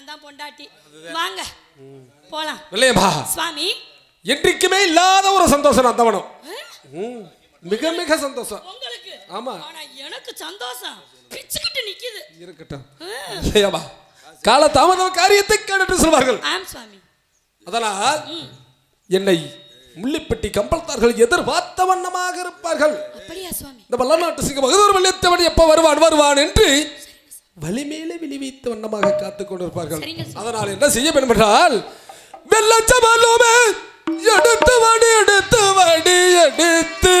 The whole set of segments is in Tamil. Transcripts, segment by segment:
நான் தான் பொண்டாட்டி வாங்க. போலாம். இல்லையம்மா சுவாமி. என்றைக்குமே இல்லாத ஒரு சந்தோஷம் நந்தவனம் மிக மிக சந்தோஷம். உங்களுக்கு. ஆமா. ஆனா எனக்கு சந்தோஷம். பிச்சுக்கிட்டு நிக்குது. இருக்கட்டும். இல்லையாமா கால தாமதம் காரியத்தை கேட்டு சொல்வார்கள். ஆம் சுவாமி. அதனால் என்னை முள்ளிப்பட்டி கம்பளத்தார்கள் எதிர்பார்த்த வண்ணமாக இருப்பார்கள். அப்படியா சுவாமி? இந்த வல்லநாட்டு சிங்க மகதூர் வெள்ளியத்தவன் எப்ப வருவான் வருவான் என்று வலிமேலே விழிவைத்த வண்ணமாக காத்துக் கொண்டிருப்பார்கள். அதனால் என்ன செய்ய வேண்டும் என்றால் வெள்ளச்சமலுமே எடுத்து வாடி எடுத்து வாடி எடுத்து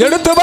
கூடிதால்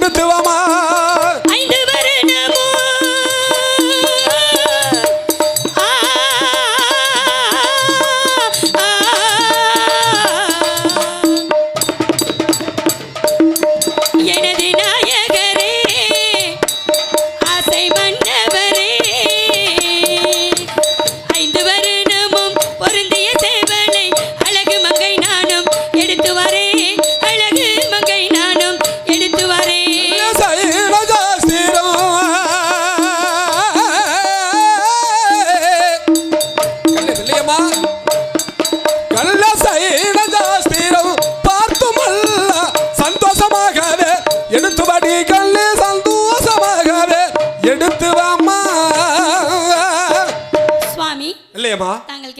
me deu é amar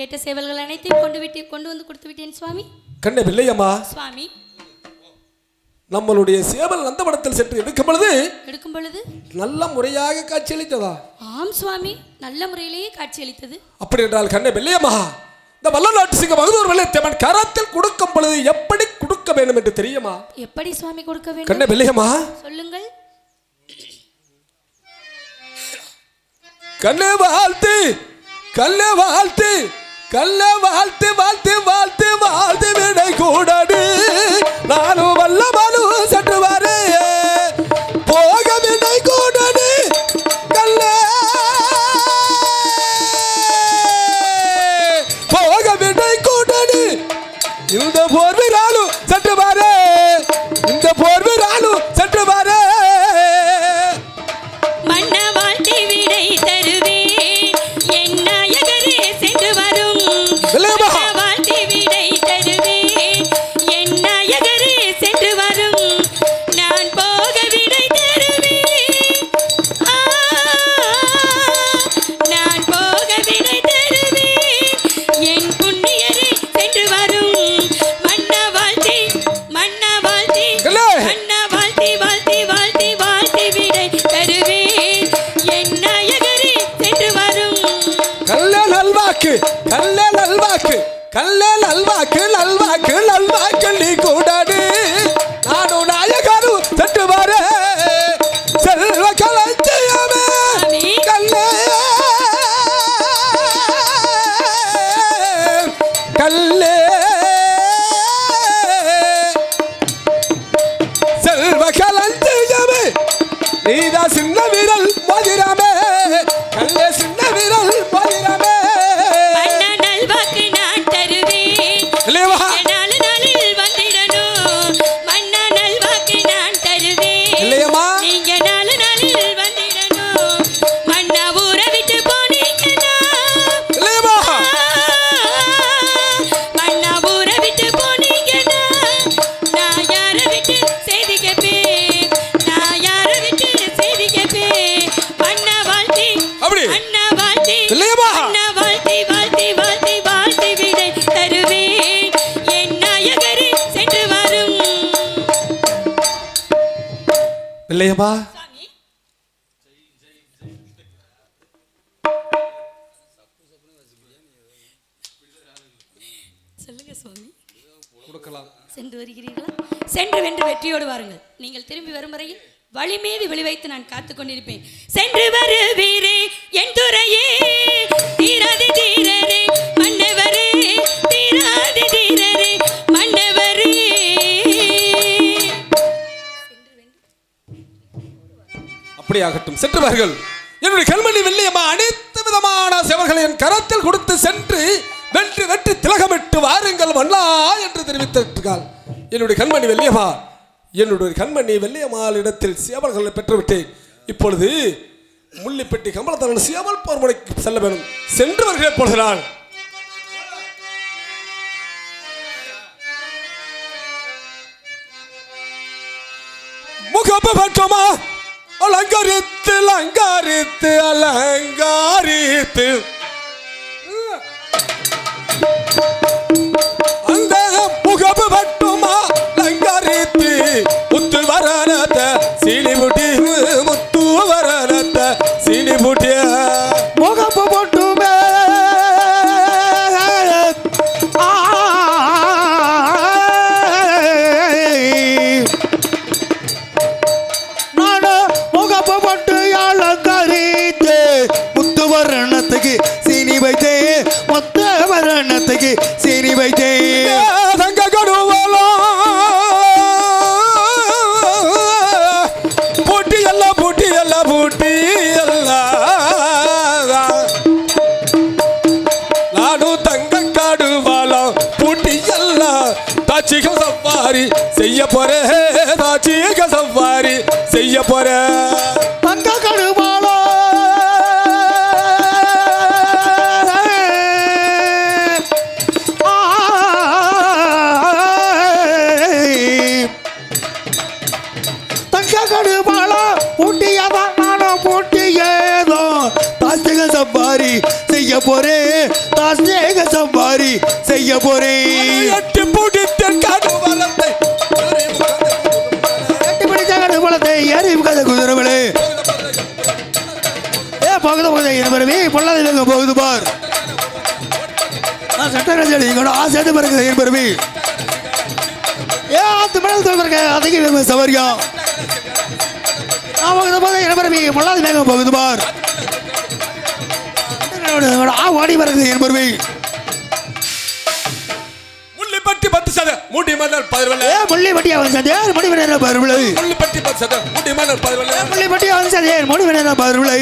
கேட்ட சேவல்கள் அனைத்தையும் கொண்டு விட்டு கொண்டு வந்து கொடுத்து விட்டேன் சுவாமி. கண்ணு சுவாமி. நம்மளுடைய சேவல் நந்தவனத்தில் சென்று எடுக்கும் பொழுது எடுக்கும் பொழுது? நல்ல முறையாக காட்சியளித்ததா? ஆம் சுவாமி. நல்ல முறையிலேயே காட்சியளித்தது. அப்படி என்றால் கண்ணே வெள்ளையம்மா இந்த வல்லநாட்டு சிங்க மகதூர் வெள்ளையத்தேவன் கரத்தில் கொடுக்கும் பொழுது எப்படி கொடுக்க வேண்டும் என்று தெரியுமா? எப்படி சுவாமி கொடுக்க வேண்டும்? கண்ணே வெள்ளையம்மா சொல்லுங்கள். கண்ணே வாழ்த்து கல்ல வாழ்த்து. கல்ல வாழ்த்து வாழ்த்து வாழ்த்து வாழ்த்து விடை கூடாது நானும் வல்ல மனு சற்று வரே. போக விடை கூடாது கல்ல. போக விடை கூடாது இந்த போர் வீரா நல்வாக்கு. கல்லே நல்வாக்கு. கல்லே நல்வாக்கு நல்வாக்கு நல்வாக்கு. சொல்லுங்க சுவாமி. கொடுக்கலாம். சென்று வருகிறீர்களா? சென்று வென்று வெற்றியோடு வாருங்கள். நீங்கள் திரும்பி வரும் வரையில் வழி மீது விழி வைத்து நான் காத்துக் கொண்டிருப்பேன். சென்று வருவீரே என் துறையே அப்படியாகட்டும் சென்றவர்கள் என்னுடைய கண்மணி வெள்ளியம்மா அனைத்து விதமான சேவல்களை என் கரத்தில் கொடுத்து சென்று வென்று வெற்றி திலகமிட்டு வாருங்கள் வல்லா என்று தெரிவித்திருக்கிறாள். என்னுடைய கண்மணி வெள்ளியம்மா என்னுடைய கண்மணி வெள்ளியம்மாள் இடத்தில் சேவல்களை பெற்றுவிட்டேன். இப்பொழுது முள்ளிப்பட்டி கமலத்தரன் சேவல் போர்முனைக்கு செல்ல வேண்டும். சென்றவர்களே போகிறான் முகப்பு பற்றமா? அலங்கரித்து அலங்கரித்து அலங்காரித்து. அந்த முகப்பு மட்டுமா அலங்கரித்து முத்து வரணத்த சவாரி செய்ய போறேன் தாச்சிக சவாரி செய்ய போறேன் தங்க கடுமாலோ தங்க கடுமாலோ பூட்டியதான் நானும் பூட்டி ஏதோ தாசிக சம்பாரி செய்ய போறேன் தாசிக சம்பாரி செய்ய போறேன் கடுமலத்தை கதை குதிரவளே ஏ போகுது போகுது என்பரவி பொல்லாத வேங்க போகுது பார். நான் சட்டராஜாடி ஆ ஆசை பிறகு என்பரவி ஏ ஆத்து மணல் சொல்றக்க அதிக வேங்க நான் போகுது போது என்பரவி பொல்லாத வேங்க போகுது பார். ஆ வாடி பிறகு என்பரவி மூடி மன்னர் பதிர்வல்ல ஏ முள்ளி பட்டி அவன் சந்தேர் முடி விட பருவிலை முள்ளிப்பட்டி பத்து சத மூடி மன்னர் பதிர்வல்ல முள்ளி பட்டி அவன் சந்தேர் முடி விட பருவிலை